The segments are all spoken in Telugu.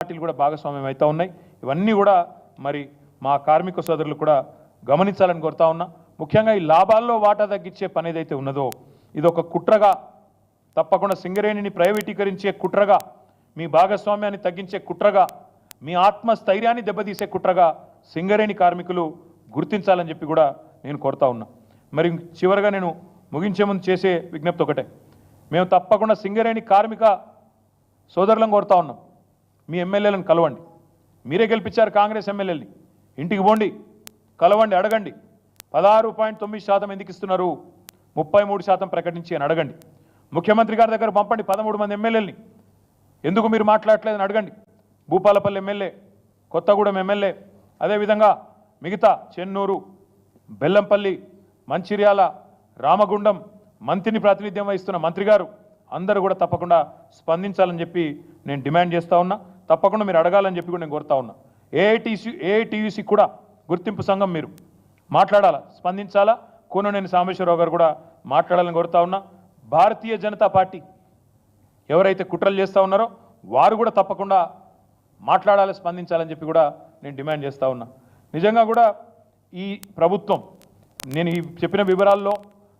పార్టీలు కూడా భాగస్వామ్యం అవుతా ఉన్నాయి. ఇవన్నీ కూడా మరి మా కార్మిక సోదరులు కూడా గమనించాలని కోరుతా ఉన్నా. ముఖ్యంగా ఈ లాభాల్లో వాటా తగ్గించే పని ఏదైతే ఉన్నదో ఇది ఒక కుట్రగా తప్పకుండా సింగరేణిని ప్రైవేటీకరించే కుట్రగా మీ భాగస్వామ్యాన్ని తగ్గించే కుట్రగా మీ ఆత్మస్థైర్యాన్ని దెబ్బతీసే కుట్రగా సింగరేణి కార్మికులు గుర్తించాలని చెప్పి కూడా నేను కోరుతా ఉన్నా. మరి చివరగా నేను ముగించే ముందు చేసే విజ్ఞప్తి ఒకటే. మేము తప్పకుండా సింగరేణి కార్మిక సోదరులను కోరుతా ఉన్నాం. మీ ఎమ్మెల్యేలను కలవండి. మీరే గెలిపించారు కాంగ్రెస్ ఎమ్మెల్యేని ఇంటికి పోండి కలవండి అడగండి. పదహారు పాయింట్ తొమ్మిది శాతం ఎందుకు ఇస్తున్నారు? ముప్పై మూడు శాతం ప్రకటించి అని అడగండి. ముఖ్యమంత్రి గారి దగ్గర పంపండి పదమూడు మంది ఎమ్మెల్యేలని. ఎందుకు మీరు మాట్లాడట్లేదని అడగండి. భూపాలపల్లి ఎమ్మెల్యే కొత్తగూడెం ఎమ్మెల్యే అదేవిధంగా మిగతా చెన్నూరు బెల్లంపల్లి మంచిర్యాల రామగుండం మంత్రిని ప్రాతినిధ్యం వహిస్తున్న మంత్రి గారు అందరూ కూడా తప్పకుండా స్పందించాలని చెప్పి నేను డిమాండ్ చేస్తా ఉన్నా. తప్పకుండా మీరు అడగాలని చెప్పి కూడా నేను కోరుతా ఉన్నా. ఏఐటీసీ ఏఐటీయూసీ కూడా గుర్తింపు సంఘం మీరు. మాట్లాడాలా? స్పందించాలా? కూననేని సాంబేశ్వరరావు గారు కూడా మాట్లాడాలని కోరుతా ఉన్నా. భారతీయ జనతా పార్టీ ఎవరైతే కుట్రలు చేస్తూ ఉన్నారో వారు కూడా తప్పకుండా మాట్లాడాలి స్పందించాలని చెప్పి కూడా నేను డిమాండ్ చేస్తూ ఉన్నా. నిజంగా కూడా ఈ ప్రభుత్వం నేను ఈ చెప్పిన వివరాల్లో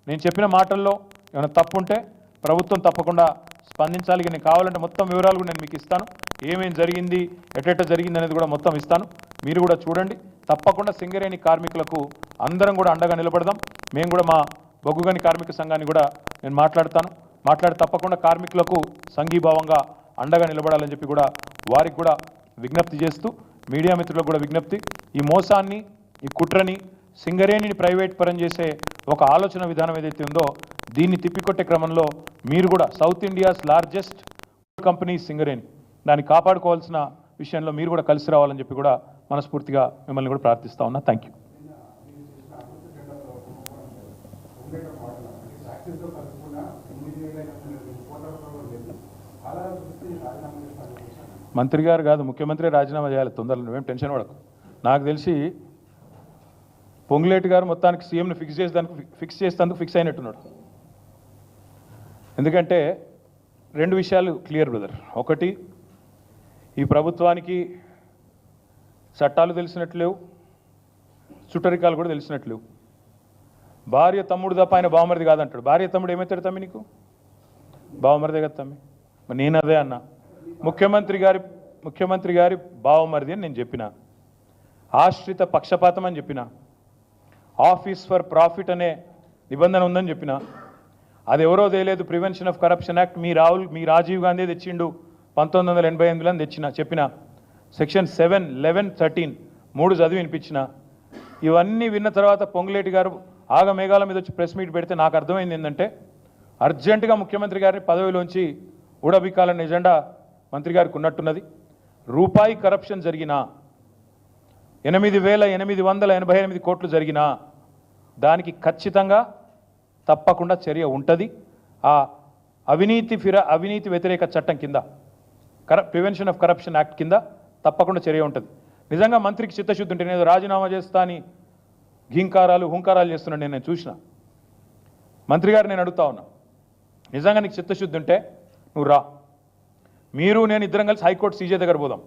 నేను చెప్పిన మాటల్లో ఏమైనా తప్పు ఉంటే ప్రభుత్వం తప్పకుండా స్పందించాలి. నేను కావాలంటే మొత్తం వివరాలు కూడా నేను మీకు ఇస్తాను. ఏమేం జరిగింది ఎటెట జరిగింది అనేది కూడా మొత్తం ఇస్తాను. మీరు కూడా చూడండి. తప్పకుండా సింగరేణి కార్మికులకు అందరం కూడా అండగా నిలబడదాం. మేము కూడా మా బొగ్గుగని కార్మిక సంఘాన్ని కూడా నేను మాట్లాడతాను. మాట్లాడి తప్పకుండా కార్మికులకు సంఘీభావంగా అండగా నిలబడాలని చెప్పి కూడా వారికి కూడా విజ్ఞప్తి చేస్తూ మీడియా మిత్రులకు కూడా విజ్ఞప్తి. ఈ మోసాన్ని ఈ కుట్రని సింగరేణిని ప్రైవేట్ పరం చేసే ఒక ఆలోచన విధానం ఏదైతే ఉందో దీన్ని తిప్పికొట్టే క్రమంలో మీరు కూడా south India's largest company Singareni. దాన్ని కాపాడుకోవాల్సిన విషయంలో మీరు కూడా కలిసి రావాలని చెప్పి కూడా మనస్ఫూర్తిగా మిమ్మల్ని కూడా ప్రార్థిస్తా ఉన్నా. థ్యాంక్ యూ మంత్రి గారు కాదు ముఖ్యమంత్రి రాజీనామా చేయాలి. తొందరలో నువ్వేం టెన్షన్ పడకు. నాకు తెలిసి పొంగులేటి గారు మొత్తానికి సీఎంని ఫిక్స్ చేసేదానికి ఫిక్స్ చేసేందుకు ఫిక్స్ అయినట్టున్నాడు. ఎందుకంటే రెండు విషయాలు క్లియర్ బ్రదర్ ఒకటి ఈ ప్రభుత్వానికి చట్టాలు తెలిసినట్లు లేవు చుట్టరికాలు కూడా తెలిసినట్లు లేవు. భార్య తమ్ముడు తప్ప ఆయన బావమరిది కాదంటాడు. భార్య తమ్ముడు ఏమవుతాడు తమ్మి నీకు? బావమరిదే కదా తమ్మి? మరి నేను అదే అన్నా. ముఖ్యమంత్రి గారి ముఖ్యమంత్రి గారి బావమరిది అని నేను చెప్పిన. ఆశ్రిత పక్షపాతం అని చెప్పిన. ఆఫీస్ ఫర్ ప్రాఫిట్ అనే నిబంధన ఉందని చెప్పిన. అది ఎవరో తెలియదు. ప్రివెన్షన్ ఆఫ్ కరప్షన్ యాక్ట్ మీ రాహుల్ మీ రాజీవ్ గాంధీ తెచ్చిండు. పంతొమ్మిది వందల ఎనభై ఎనిమిదిలో తెచ్చిన చెప్పిన సెక్షన్ సెవెన్ లెవెన్ థర్టీన్ మూడు చదివి వినిపించిన. ఇవన్నీ విన్న తర్వాత పొంగులేటి గారు ఆగమేఘాల మీద వచ్చి ప్రెస్ మీట్ పెడితే నాకు అర్థమైంది ఏంటంటే అర్జెంటుగా ముఖ్యమంత్రి గారిని పదవిలోంచి ఊడబిక్కాలన్న ఎజెండా మంత్రి గారికి ఉన్నట్టున్నది. రూపాయి కరప్షన్ జరిగినా ఎనిమిది వేల ఎనిమిది వందల ఎనభై ఎనిమిది కోట్లు జరిగినా దానికి ఖచ్చితంగా తప్పకుండా చర్య ఉంటుంది. ఆ అవినీతి ఫిర అవినీతి వ్యతిరేక చట్టం కింద కర ప్రివెన్షన్ ఆఫ్ కరప్షన్ యాక్ట్ కింద తప్పకుండా చర్య ఉంటుంది. నిజంగా మంత్రికి చిత్తశుద్ధి ఉంటే నేను రాజీనామా చేస్తా అని ఘీంకారాలు హుంకారాలు చేస్తున్నాను నేను చూసిన. మంత్రి గారు నేను అడుగుతా ఉన్నా. నిజంగా నీకు చిత్తశుద్ధి ఉంటే నువ్వు రా. మీరు నేను ఇద్దరం కలిసి హైకోర్టు సీజే దగ్గర పోదాం.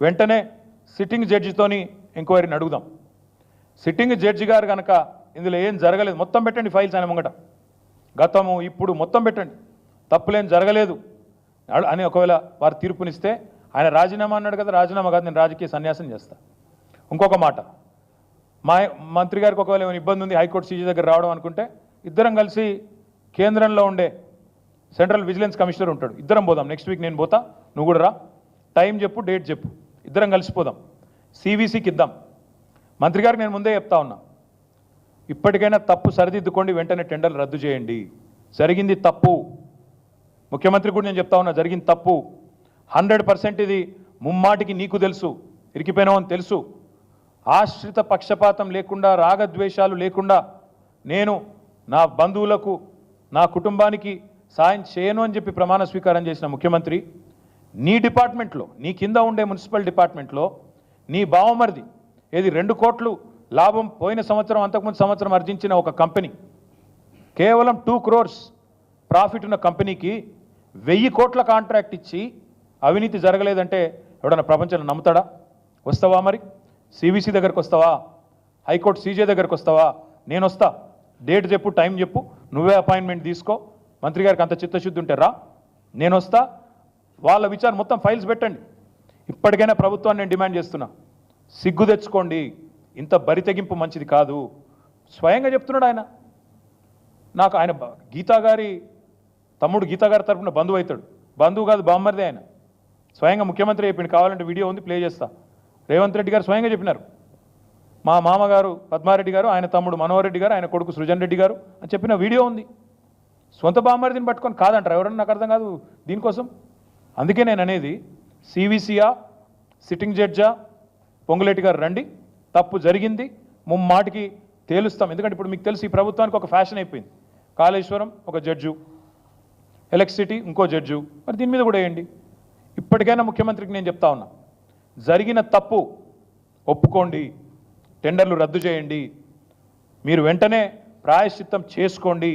వెంటనే సిట్టింగ్ జడ్జితోని ఎంక్వైరీని అడుగుదాం. సిట్టింగ్ జడ్జి గారు కనుక ఇందులో ఏం జరగలేదు మొత్తం పెట్టండి ఫైల్స్ ఆయన ముంగట. గతము ఇప్పుడు మొత్తం పెట్టండి. తప్పులేం జరగలేదు. అని ఒకవేళ వారు తీర్పునిస్తే ఆయన రాజీనామా అన్నాడు కదా రాజీనామా కాదు నేను రాజకీయ సన్యాసం చేస్తా. ఇంకొక మాట. మా మంత్రి గారికి ఒకవేళ ఏమైనా ఇబ్బంది ఉంది హైకోర్టు సీజీ దగ్గర రావడం అనుకుంటే ఇద్దరం కలిసి కేంద్రంలో ఉండే సెంట్రల్ విజిలెన్స్ కమిషనర్ ఉంటాడు. ఇద్దరం పోదాం నెక్స్ట్ వీక్ నేను పోతా నువ్వు కూడా రా. టైం చెప్పు డేట్ చెప్పు. ఇద్దరం కలిసిపోదాం సివిసికి ఇద్దాం. మంత్రి గారికి నేను ముందే చెప్తా ఉన్నా. ఇప్పటికైనా తప్పు సరిదిద్దుకోండి వెంటనే టెండర్లు రద్దు చేయండి. జరిగింది తప్పు. ముఖ్యమంత్రి కూడా నేను చెప్తా ఉన్నా జరిగింది తప్పు హండ్రెడ్ పర్సెంట్ ఇది ముమ్మాటికి నీకు తెలుసు ఇరికిపోయినావు అని తెలుసు. ఆశ్రిత పక్షపాతం లేకుండా రాగద్వేషాలు లేకుండా నేను నా బంధువులకు నా కుటుంబానికి సాయం చేయను అని చెప్పి ప్రమాణ స్వీకారం చేసిన ముఖ్యమంత్రి నీ డిపార్ట్మెంట్లో నీ కింద ఉండే మున్సిపల్ డిపార్ట్మెంట్లో నీ బావమరిది ఏది రెండు కోట్లు లాభం పోయిన సంవత్సరం అంతకుముందు సంవత్సరం ఆర్జించిన ఒక కంపెనీ కేవలం టూ క్రోర్స్ ప్రాఫిట్ ఉన్న కంపెనీకి వెయ్యి కోట్ల కాంట్రాక్ట్ ఇచ్చి అవినీతి జరగలేదంటే ఎవడన్నా ప్రపంచంలో నమ్ముతాడా? వస్తావా మరి? సివిసి దగ్గరకు వస్తావా? హైకోర్టు సీజే దగ్గరకు వస్తావా? నేను వస్తా. డేట్ చెప్పు టైం చెప్పు. నువ్వే అపాయింట్మెంట్ తీసుకో. మంత్రి గారికి అంత చిత్తశుద్ధి ఉంటే రా. నేను వస్తా. వాళ్ళ విచారం మొత్తం ఫైల్స్ పెట్టండి. ఇప్పటికైనా ప్రభుత్వాన్ని నేను డిమాండ్ చేస్తున్నా. సిగ్గు తెచ్చుకోండి. ఇంత బరితెగింపు మంచిది కాదు. స్వయంగా చెప్తున్నాడు ఆయన. నాకు ఆయన గీతా గారి తమ్ముడు గీతా గారి తరపున బంధువు అవుతాడు. బంధువు కాదు బామ్మరిదే ఆయన. స్వయంగా ముఖ్యమంత్రి చెప్పిండు కావాలంటే వీడియో ఉంది ప్లే చేస్తా. రేవంత్ రెడ్డి గారు స్వయంగా చెప్పినారు. మా మామగారు పద్మారెడ్డి గారు ఆయన తమ్ముడు మనోహర్ రెడ్డి గారు ఆయన కొడుకు సృజన్ రెడ్డి గారు అని చెప్పిన వీడియో ఉంది. సొంత బామ్మరిదిని పట్టుకొని కాదంటారు? ఎవరన్నా నాకు అర్థం కాదు దీనికోసం. అందుకే నేను అనేది సివిసియా సిట్టింగ్ జడ్జా పొంగులేటి గారు రండి. తప్పు జరిగింది ముమ్మాటికి తేలుస్తాం. ఎందుకంటే ఇప్పుడు మీకు తెలుసు ఈ ప్రభుత్వానికి ఒక ఫ్యాషన్ అయిపోయింది. కాళేశ్వరం ఒక జడ్జు. ఎలక్ట్రిసిటీ ఇంకో జడ్జు. మరి దీని మీద కూడా వేయండి ఇప్పటికైనా ముఖ్యమంత్రికి నేను చెప్తా ఉన్నా జరిగిన తప్పు ఒప్పుకోండి టెండర్లు రద్దు చేయండి మీరు వెంటనే ప్రాయశ్చిత్తం చేసుకోండి.